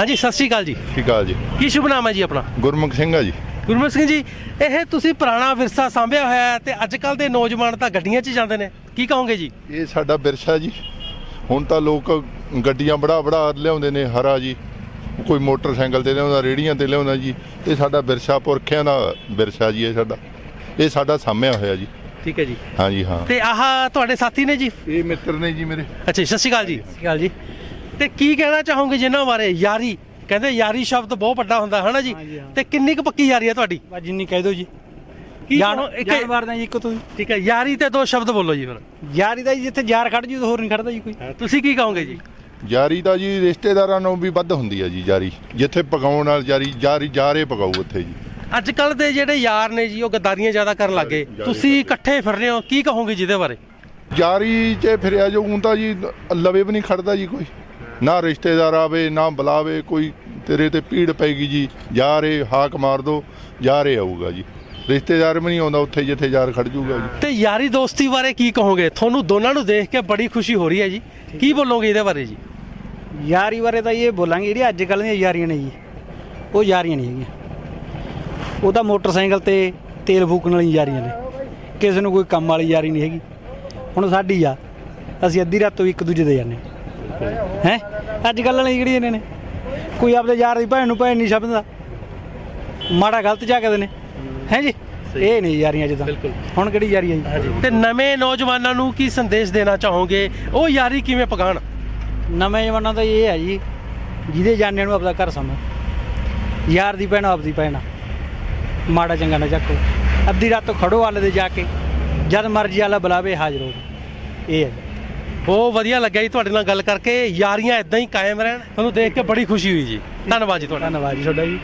ਹਾਂਜੀ ਸਤਿ ਸ਼੍ਰੀ ਅਕਾਲ ਜੀ। ਠੀਕ ਆ ਜੀ। ਕੀ ਸ਼ੁਭ ਨਾਮ ਹੈ ਜੀ ਆਪਣਾ? ਗੁਰਮੁਖ ਸਿੰਘ ਆ ਜੀ। ਗੁਰਮੁਖ ਸਿੰਘ ਜੀ ਇਹ ਤੁਸੀਂ ਪੁਰਾਣਾ ਵਿਰਸਾ ਸਾਂਭਿਆ ਹੋਇਆ ਹੈ ਤੇ ਅੱਜ ਕੱਲ ਦੇ ਨੌਜਵਾਨ ਤਾਂ ਗੱਡੀਆਂ 'ਚ ਹੀ ਜਾਂਦੇ ਨੇ। ਕੀ ਕਹੋਗੇ ਜੀ? ਇਹ ਸਾਡਾ ਵਿਰਸਾ ਜੀ। ਹੁਣ ਤਾਂ ਲੋਕ ਗੱਡੀਆਂ ਬੜਾ ਬੜਾ ਲਿਆਉਂਦੇ ਨੇ ਹਰਾ ਜੀ। ਕੋਈ ਮੋਟਰਸਾਈਕਲ ਤੇ ਲਿਆਉਂਦਾ ਰੇੜੀਆਂ ਤੇ ਲਿਆਉਂਦਾ ਜੀ। ਇਹ ਸਾਡਾ ਵਿਰਸਾ ਪੁਰਖਿਆਂ ਦਾ ਵਿਰਸਾ ਜੀ ਇਹ ਸਾਡਾ। ਇਹ ਸਾਡਾ ਸਾਂਭਿਆ ਹੋਇਆ ਜੀ। ਠੀਕ ਹੈ ਜੀ। ਹਾਂਜੀ ਹਾਂ। ਤੇ ਆਹ ਤੁਹਾਡੇ ਸਾਥੀ ਨੇ ਜੀ? ਇਹ ਮਿੱਤਰ ਨੇ ਜੀ ਮੇਰੇ। ਅੱਛਾ ਸਤਿ ਸ਼੍ਰੀ ਅਕਾਲ ਜੀ। ਸਤਿ ਸ਼੍ਰੀ ਅਕਾਲ ਜੀ। ਤੇ ਕੀ ਕਹਿਣਾ ਚਾਹੋਗੇ ਜਿਨ੍ਹਾਂ ਬਾਰੇ? ਯਾਰੀ। ਕਹਿੰਦੇ ਯਾਰੀ ਸ਼ਬਦ ਬਹੁਤ ਵੱਡਾ ਹੁੰਦਾ ਹੈ ਨਾ ਜੀ? ਹਾਂਜੀ, ਹਾਂ। ਤੇ ਕਿੰਨੀ ਕੁ ਪੱਕੀ ਯਾਰੀ ਹੈ ਤੁਹਾਡੀ? ਬਸ ਜਿੰਨੀ ਕਹਿ ਦਿਓ ਜੀ। ਕੀ ਜਾਨ ਕਹੋ- ਇੱਕ- ਜਾਨ ਮਾਰਦਾ ਜੀ ਇੱਕ ਤੁਸੀਂ ਠੀਕ ਹੈ ਯਾਰੀ ਤੇ ਦੋ ਸ਼ਬਦ ਬੋਲੋ ਜੀ ਫਿਰ। ਯਾਰੀ ਦਾ ਜੀ ਜਿੱਥੇ ਯਾਰ ਖੜ ਜੂ ਹੋਰ ਨਹੀਂ ਖੜਦਾ ਜੀ ਕੋਈ। ਤੁਸੀਂ ਕੀ ਕਹੋਗੇ ਜੀ? ਜਾਰੀ ਤਾਂ ਜੀ ਰਿਸ਼ਤੇਦਾਰਾਂ ਨੂੰ ਵੀ ਵੱਧ ਹੁੰਦੀ ਆ ਜੀ ਜਾਰੀ ਜਿੱਥੇ ਪਕਾਉਣ ਨਾਲ ਜਾਰੀ ਜਾਰੀ ਜਾਰੇ ਪਕਾਉ ਉੱਥੇ ਜੀ। ਅੱਜ ਕੱਲ ਦੇ ਜਿਹੜੇ ਯਾਰ ਨੇ ਜੀ ਉਹ ਗੱਦਾਰੀਆਂ ਜ਼ਿਆਦਾ ਕਰਨ ਲੱਗੇ ਜ਼ਿਆਦਾ ਤੁਸੀਂ ਕਰਦੇ। ਇਕੱਠੇ ਫਿਰ ਰਹੇ ਹੋ ਕੀ ਕਹੋਗੇ ਜਿਹਦੇ ਬਾਰੇ? ਜਾਰੀ 'ਚ ਫਿਰਿਆ ਜੋ ਊਂ ਤਾਂ ਜੀ ਲਵੇ ਵੀ ਨਹੀਂ ਖੜਦਾ ਜੀ ਕੋਈ। ਨਾ ਰਿਸ਼ਤੇਦਾਰ ਆਵੇ ਨਾ ਬੁਲਾਵੇ ਕੋਈ ਤੇਰੇ ਤੇ ਪੀੜ ਪੈਗੀ ਜੀ ਜਾ ਰੇ ਹਾਕ ਮਾਰ ਦੋ ਜਾ ਰੇ ਆਊਗਾ ਜੀ। ਰਿਸ਼ਤੇਦਾਰ ਵੀ ਨਹੀਂ ਆਉਂਦਾ ਉੱਥੇ ਜਿੱਥੇ ਯਾਰ ਖੜ ਜੂਗਾ ਜੀ। ਤੇ ਯਾਰੀ ਦੋਸਤੀ ਬਾਰੇ ਕੀ ਕਹੋਗੇ? ਤੁਹਾਨੂੰ ਦੋਨਾਂ ਨੂੰ ਦੇਖ ਕੇ ਬੜੀ ਖੁਸ਼ੀ ਹੋ ਰਹੀ ਹੈ ਜੀ। ਕੀ ਬੋਲੋਗੇ ਇਹਦੇ ਬਾਰੇ ਜੀ? ਯਾਰੀ ਬਾਰੇ ਤਾਂ ਇਹ ਬੋਲਾਂਗੇ ਜਿਹੜੀ ਅੱਜ ਕੱਲ੍ਹ ਦੀਆਂ ਯਾਰੀਆਂ ਨੇ ਜੀ ਉਹ ਯਾਰੀਆਂ ਨਹੀਂ ਹੈਗੀਆਂ। ਉਹ ਤਾਂ ਮੋਟਰਸਾਈਕਲ ਤੇ ਤੇਲ ਫੂਕਣ ਵਾਲੀ ਯਾਰੀਆਂ ਨੇ। ਕਿਸੇ ਨੂੰ ਕੋਈ ਕੰਮ ਵਾਲੀ ਯਾਰੀ ਨਹੀਂ ਹੈਗੀ। ਹੁਣ ਸਾਡੀ ਆ ਅਸੀਂ ਅੱਧੀ ਰਾਤ ਤੋਂ ਇੱਕ ਦੂਜੇ ਦੇ ਜਾਂਦੇ ਹੈ? ਅੱਜ ਕੱਲ੍ਹ ਵਾਲੀ ਜਿਹੜੀਆਂ ਨੇ ਨੇ ਕੋਈ ਆਪਦੇ ਯਾਰ ਦੀ ਭੈਣ ਨੂੰ ਭੈਣ ਨਹੀਂ ਛੱਡਦਾ ਮਾੜਾ ਗਲਤ ਜਾ ਕੇ ਨੇ। ਹੈ ਜੀ? ਇਹ ਨਹੀਂ ਯਾਰੀਆਂ ਜਿੱਦਾਂ। ਬਿਲਕੁਲ। ਹੁਣ ਕਿਹੜੀ ਯਾਰੀ ਆ ਜੀ? ਤੇ ਨਵੇਂ ਨੌਜਵਾਨਾਂ ਨੂੰ ਕੀ ਸੰਦੇਸ਼ ਦੇਣਾ ਚਾਹੋਗੇ? ਉਹ ਯਾਰੀ ਕਿਵੇਂ ਪਕਾਣ ਨਵੇਂ ਜਮਾਨਾ ਤਾਂ ਇਹ ਹੈ ਜੀ ਜਿਹਦੇ ਜਾਣਿਆਂ ਨੂੰ ਆਪਦਾ ਘਰ ਸਮਝ। ਯਾਰ ਦੀ ਭੈਣ ਆਪਦੀ ਭੈਣ ਆ। ਮਾੜਾ ਚੰਗਾ ਨਾ ਚੱਕੋ। ਅੱਧੀ ਰਾਤ ਤੋਂ ਖੜੋ ਵਾਲੇ ਦੇ ਜਾ ਕੇ ਜਦ ਮਰਜ਼ੀ ਵਾਲਾ ਬੁਲਾਵੇ ਹਾਜ਼ਰ ਹੋ ਇਹ ਹੈ ਬਹੁਤ ਵਧੀਆ ਲੱਗਿਆ ਜੀ ਤੁਹਾਡੇ ਨਾਲ ਗੱਲ ਕਰਕੇ। ਯਾਰੀਆਂ ਇਦਾਂ ਹੀ ਕਾਇਮ ਰਹਿਣ। ਤੁਹਾਨੂੰ ਦੇਖ ਕੇ ਬੜੀ ਖੁਸ਼ੀ ਹੋਈ ਜੀ। ਧੰਨਵਾਦ ਜੀ ਤੁਹਾਡਾ। ਧੰਨਵਾਦ ਜੀ ਤੁਹਾਡਾ ਜੀ।